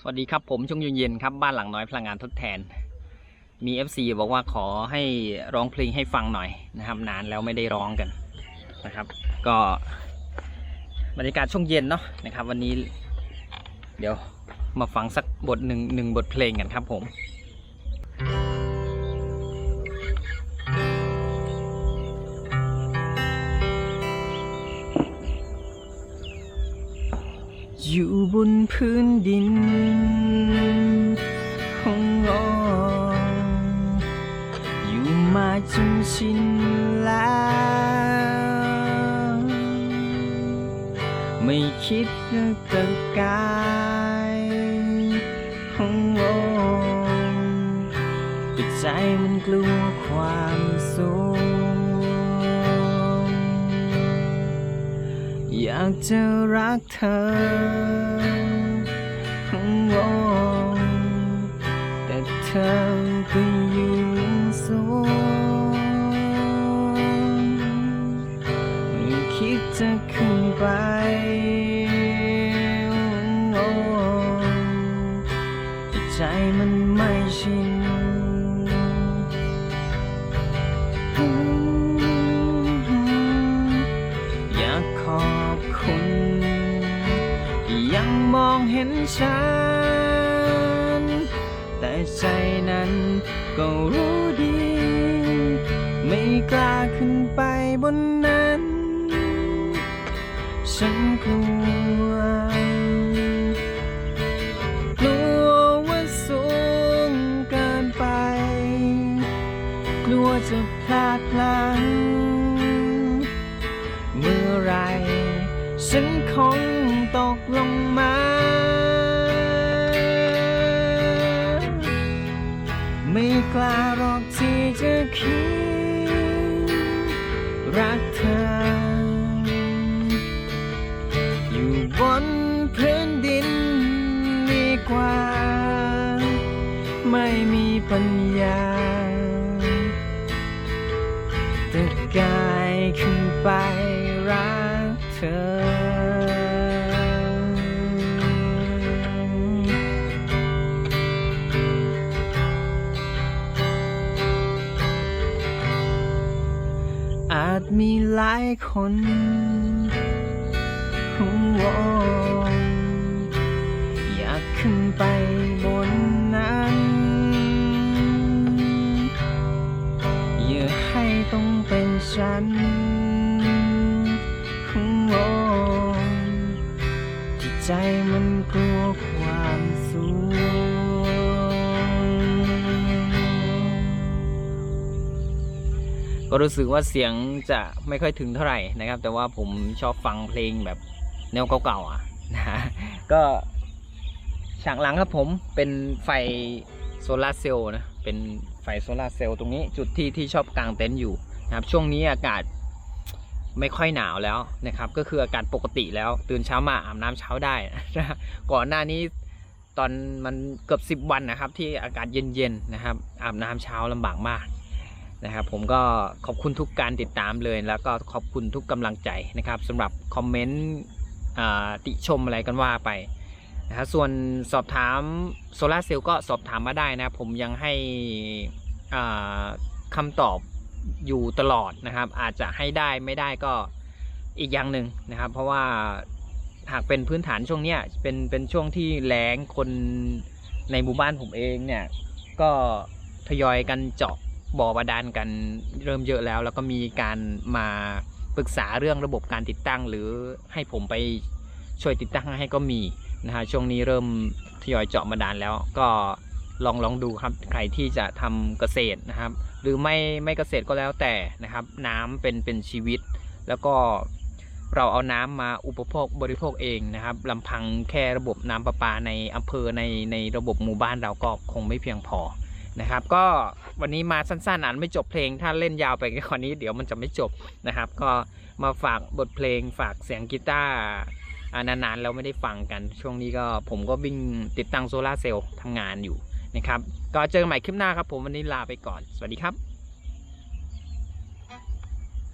สวัสดีครับผมชงยุนเย็นครับบ้านหลังน้อยพลังงานทดแทน มี FC บอกว่าขอให้ร้องเพลงให้ฟังหน่อยนะครับนานแล้วไม่ได้ร้องกันนะครับ ก็บรรยากาศช่วงเย็นเนาะนะครับ วันนี้ เดี๋ยวมาฟังสักบทหนึ่งหนึ่งบทเพลงกันครับผม อยู่บนพื้นดินห้องนอนอยู่มาจนชินแล้ว ไม่คิดจะตะกายห้องนอนแต่ใจมันกลัวความสูงากจะรักเธอโอ้แต่เธอก็อยู่ ก็รู้ดี ไม่กล้าขึ้นไปบนนั้น ฉันกลัว กลัวว่าสูงเกินไป กลัวจะพลาดพลั้งเมื่อไร ฉันคงตกลงมา รักเธอ อยู่บนพื้นดินดีกว่า ไม่มีปัญญาจะกายขึ้นไปรักเธอ อาจมีหลายคนหัวอยากขึ้นไปบนนั้น อย่าให้ต้องเป็นฉันโอ้ที่ใจมันกลัวความสูง ก็รู้สึกว่าเสียงจะไม่ค่อยถึงเท่าไหร่นะครับ แต่ว่าผมชอบฟังเพลงแบบแนวเก่าๆอะนะก็ฉากหลังครับผมเป็นไฟโซลาร์เซลล์นะเป็นไฟโซลาร์เซลล์ตรงนี้จุดที่ที่ชอบกางเต็นท์อยู่นะครับช่วงนี้อากาศไม่ค่อยหนาวแล้วนะครับ ก็คืออากาศปกติแล้ว ตื่นเช้ามาอาบน้ำเช้าได้นะก่อนหน้านี้ตอนมันเกือบ 10 วันนะครับ ที่อากาศเย็นๆนะครับ อาบน้ำเช้าลำบากมาก นะครับผมก็ขอบคุณทุกการติดตามเลย แล้วก็ขอบคุณทุกกำลังใจนะครับสำหรับคอมเมนต์ติชมอะไรกันว่าไปนะครับส่วนสอบถามโซลาเซลล์ก็สอบถามมาได้นะผมยังให้คำตอบอยู่ตลอดนะครับ อาจจะให้ได้ไม่ได้ก็อีกอย่างหนึ่งนะครับ เพราะว่าหากเป็นพื้นฐานช่วงเนี้ยเป็นเป็นช่วงที่แล้งคนในหมู่บ้านผมเองเนี่ยก็ทยอยกันเจาะ บ่อบาดาลกันเริ่มเยอะแล้ว แล้วก็มีการมาปรึกษาเรื่องระบบการติดตั้ง หรือให้ผมไปช่วยติดตั้งให้ก็มีนะฮะช่วงนี้เริ่มทยอยเจาะบาดาลแล้วก็ลองลองดูครับใครที่จะทำเกษตรนะครับ หรือไม่ไม่เกษตรก็แล้วแต่นะครับ น้ำเป็นเป็นชีวิต แล้วก็เราเอาน้ำมาอุปโภคบริโภคเองนะครับลำพังแค่ระบบน้ำประปาในอำเภอในในระบบหมู่บ้านเราก็คงไม่เพียงพอนะครับ ก็ วันนี้มาสั้นๆอ่านไม่จบเพลง ถ้าเล่นยาวไปกว่านี้เดี๋ยวมันจะไม่จบนะครับ ก็มาฝากบทเพลงฝากเสียงกีตาร์นานๆเราไม่ได้ฟังกัน ช่วงนี้ก็ผมก็วิ่งติดตั้งโซลาร์เซลล์ทำงานอยู่นะครับ ก็เจอกันใหม่คลิปหน้าครับผมวันนี้ลาไปก่อน สวัสดีครับ